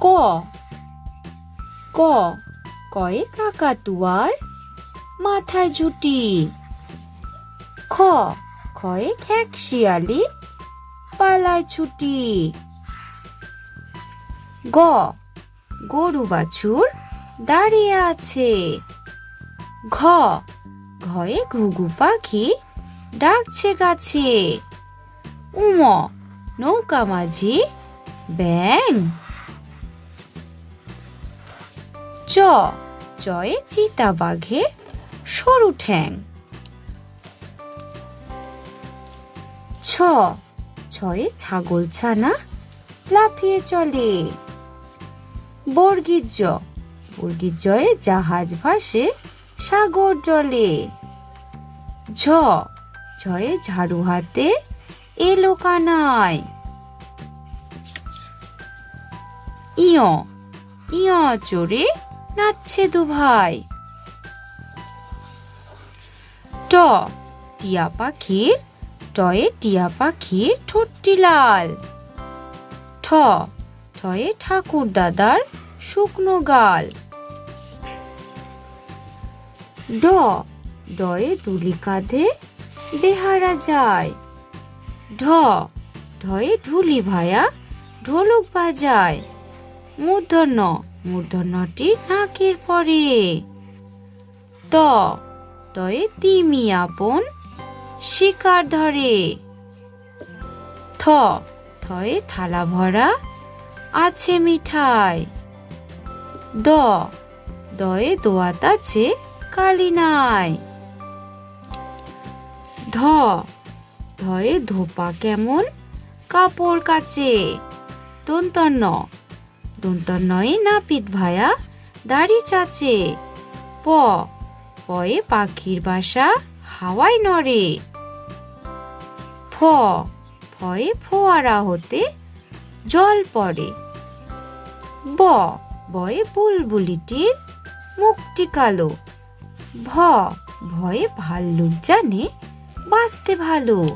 ক ক কয়ে কাকাতুয়ার মাথায় ঝুটি খ খয়ে খ্যাক শিয়ালি পালায় ছুটি গ গরু বাছুর দাঁড়িয়ে আছে ঘ ঘয়ে ঘুঘু পাখি ডাকছে গাছে উম নৌকা মাঝি ব্যাং চ। চয়ে চিতা বাঘে, সরু ঠ্যাং। ছ। ছয়ে ছাগল ছানা, লাফিয়ে চলে। বর্গীর জ। জয়ে জাহাজ ভাসে, সাগর জলে। ঝ। ঝয়ে ঝাড়ু হাতে, এলো কানায়। ইয়। ইয় চড়ে নাচছে দু ভাই। ট, টিয়া পাখির, টয়ে টিয়া পাখির ঠোঁটটি লাল। ঠ ঠয়ে ঠাকুর দাদার শুকনো গাল। ড ডয়ে দুলি কাঁধে বেহারা যায়। ঢ ঢয়ে ঢুলি ভায়া ঢোলক বাজায়। মূর্ধন্য, মূর্ধন্যটি নাকের পরে। ত, তয়ে তিমি আপন শিকার ধরে। থ, থয়ে থালা ভরা আছে মিঠাই। দ, দয়ে দোয়াত আছে কালি নাই। ধ, ধয়ে ধোপা কেমন কাপড় কাচে। দন্তন্য দন্তন্নয়ে নাপিত ভায়া? দাড়ি চাচে। প, পয়ে পাখির বাসা হাওয়ায় নড়ে। ফ, ফয়ে ফোয়ারা হতে জল পড়ে। ব, বয়ে বুলবুলিটির মুখটি কালো। ভ, ভয়ে ভাল্লুক জানে বাঁচতে ভালো।